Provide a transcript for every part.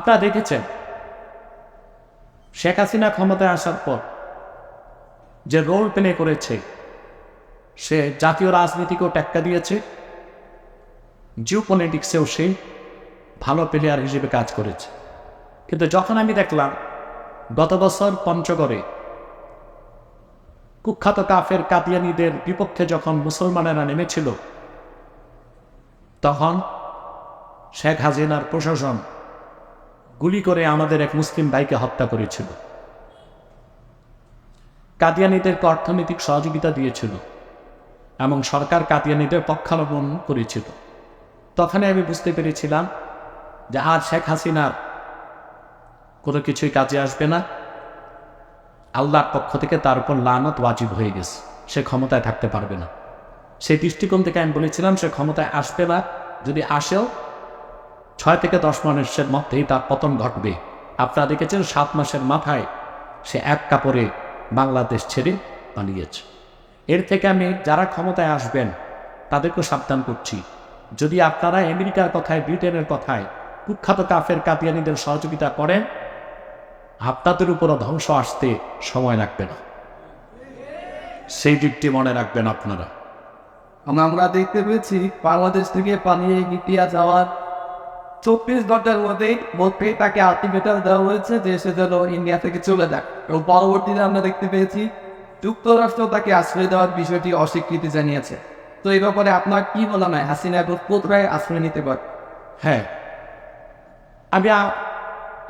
আপনারা দেখেছেন? শেখ হাসিনা ক্ষমতায় আসার পর যে রোল প্লে করেছে, সে জাতীয় রাজনীতিকেও টেক্কা দিয়েছে জিও পলিটিক্সেও সে ভালো প্লেয়ার হিসেবে কাজ করেছে। কিন্তু যখন আমি দেখলাম, গত বছর পঞ্চগড়ে কুখ্যাত কাফের কাদিয়ানিদের বিপক্ষে যখন মুসলমানেরা নেমেছিল, তখন শেখ হাসিনার প্রশাসন গুলি করে আমাদের এক মুসলিম ভাইকে হত্যা করেছিল। কাদিয়ানিদেরকে অর্থনৈতিক সহযোগিতা দিয়েছিল এবং সরকার কাদিয়ানিদের পক্ষাবলম্বন করেছিল। তখনই আমি বুঝতে পেরেছিলাম যে আর শেখ হাসিনার কোনো কিছুই কাজে আসবে না। আল্লাহর পক্ষ থেকে তার উপর লানত ওয়াজিব হয়ে গেছে। সে ক্ষমতায় থাকতে পারবে না। সেই দৃষ্টিকোণ থেকে আমি বলেছিলাম, সে ক্ষমতায় আসবে না। যদি আসেও ছয় থেকে দশ মানুষের মধ্যেই তার পতন ঘটবে। আপনারা দেখেছেন, সাত মাসের মাথায় সে এক কাপড়ে বাংলাদেশ ছেড়ে পালিয়েছে। এর থেকে আমি যারা ক্ষমতায় আসবেন তাদেরকে সাবধান করছি। যদি আপনারা আমেরিকার কথায়, ব্রিটেনের কথায় কুখ্যাত কাফের কাতিয়ানিদের সহযোগিতা করেন, আপনাদের উপরও ধ্বংস আসতে সময় লাগবে না। সেই দিকটি মনে রাখবেন আপনারা। আমরা আমরা দেখতে পেয়েছি, বাংলাদেশ থেকে পালিয়ে ইন্ডিয়া যাওয়ার চব্বিশ ঘণ্টার মধ্যেই মধ্যে তাকে আলটিমেটাম দেওয়া হয়েছে যে সে যেন ইন্ডিয়া থেকে চলে যায় এবং পরবর্তীতে আমরা দেখতে পেয়েছি, যুক্তরাষ্ট্র তাকে আশ্রয় দেওয়ার বিষয়টি অস্বীকৃতি জানিয়েছে। তো এই ব্যাপারে আপনার কি মনে হয়? হাসিনা এখন কোথায় আশ্রয় নিতে পারে? হ্যাঁ। আমি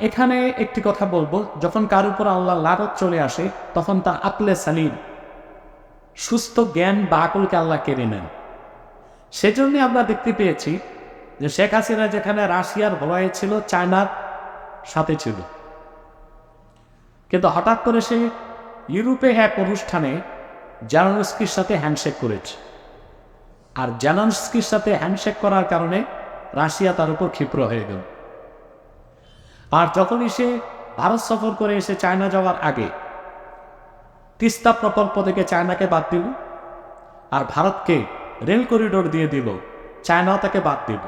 এখানে একটি কথা বলব। যখন কার উপর আল্লাহ লানত চলে আসে, তখন তার আকলে সালিম। সুস্থ জ্ঞান বা আকলকে আল্লাহ কেড়ে নেন। সেজন্য আমরা দেখতে পেয়েছি যে শেখ হাসিনা যেখানে রাশিয়ার ভয়ে ছিল, চায়নার সাথে ছিল। কিন্তু হঠাৎ করে সে ইউরোপে এক অনুষ্ঠানে জানানস্কির সাথে হ্যান্ডশেক করেছে। আর জানানস্কির সাথে হ্যান্ডশেক করার কারণে রাশিয়া তার উপর ক্ষিপ্র হয়ে গেল। আর যখনই সে ভারত সফর করে এসে চায়না যাওয়ার আগে তিস্তা প্রকল্প থেকে চায়নাকে বাদ দিল আর ভারতকে রেল করিডোর দিয়ে দিল, চায়নাও তাকে বাদ দিল।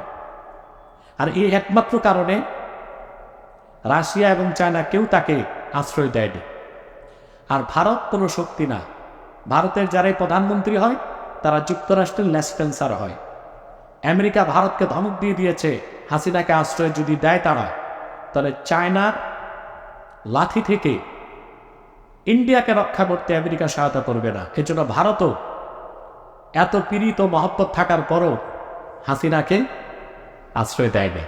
আর এই একমাত্র কারণে রাশিয়া এবং চায়না কেউ তাকে আশ্রয় দেয়নি। আর ভারত কোনো শক্তি না। ভারতের যারাই প্রধানমন্ত্রী হয়, তারা যুক্তরাষ্ট্রের লেসপেন্সার হয়। আমেরিকা ভারতকে ধমক দিয়ে দিয়েছে, হাসিনাকে আশ্রয় যদি দেয় তারা, তাহলে চায়নার লাথি থেকে ইন্ডিয়াকে রক্ষা করতে আমেরিকা সহায়তা করবে না। এজন্য ভারতও এত পীড়িত মহব্বত থাকার পরও হাসিনাকে আশ্রয় দেয়নি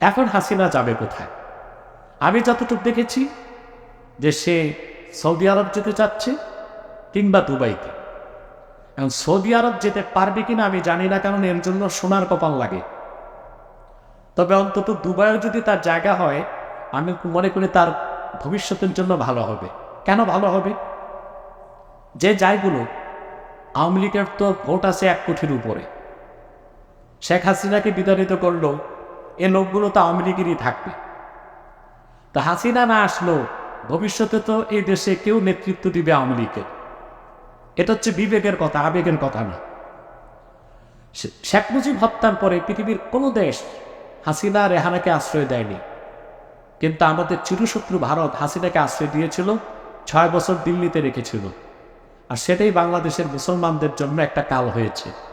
এখন হাসিনা যাবে কোথায়? আমি যতটুকু দেখেছি যে সে সৌদি আরব যেতে চাচ্ছে কিংবা দুবাইতে। এখন সৌদি আরব যেতে পারবে কিনা আমি জানি না কারণ এর জন্য সোনার কপাল লাগে। তবে অন্তত দুবাইও যদি তার জায়গা হয়, আমি মনে করি তার ভবিষ্যতের জন্য ভালো হবে। কেন ভালো হবে? যে জায়গুলো আওয়ামী লীগের তো ভোট আছে এক কোটির উপরে। শেখ হাসিনাকে বিতাড়িত করল এ লোকগুলো তো আওয়ামী থাকবে। তা হাসিনা না আসলো ভবিষ্যতে তো এই দেশে কেউ নেতৃত্ব দিবে আওয়ামী লীগের। এটা হচ্ছে বিবেকের কথা, আবেগের কথা না। শেখ মুজিব হত্যার পরে পৃথিবীর কোনো দেশ হাসিনা রেহানাকে আশ্রয় দেয়নি। কিন্তু আমাদের চিরশত্রু ভারত হাসিনাকে আশ্রয় দিয়েছিল, ছয় বছর দিল্লিতে রেখেছিল। আর সেটাই বাংলাদেশের মুসলমানদের জন্য একটা কাল হয়েছে।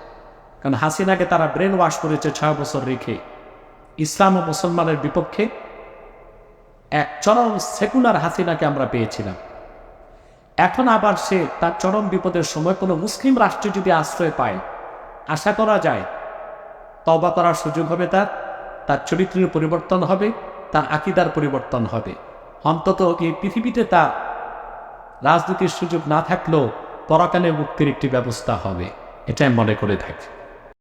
কারণ হাসিনাকে তারা ব্রেন ওয়াশ করেছে ছয় বছর রেখে। ইসলাম ও মুসলমানের বিপক্ষে এক চরম সেকুলার হাসিনাকে আমরা পেয়েছিলাম। এখন আবার সে তার চরম বিপদের সময় কোনো মুসলিম রাষ্ট্রে যদি আশ্রয় পায়, আশা করা যায় তবা করার সুযোগ হবে তার তার চরিত্রের পরিবর্তন হবে, তার আকিদার পরিবর্তন হবে। অন্তত এই পৃথিবীতে তার রাজনীতির সুযোগ না থাকলেও পরাকালে মুক্তির একটি ব্যবস্থা হবে। এটা আমি মনে করে থাকি।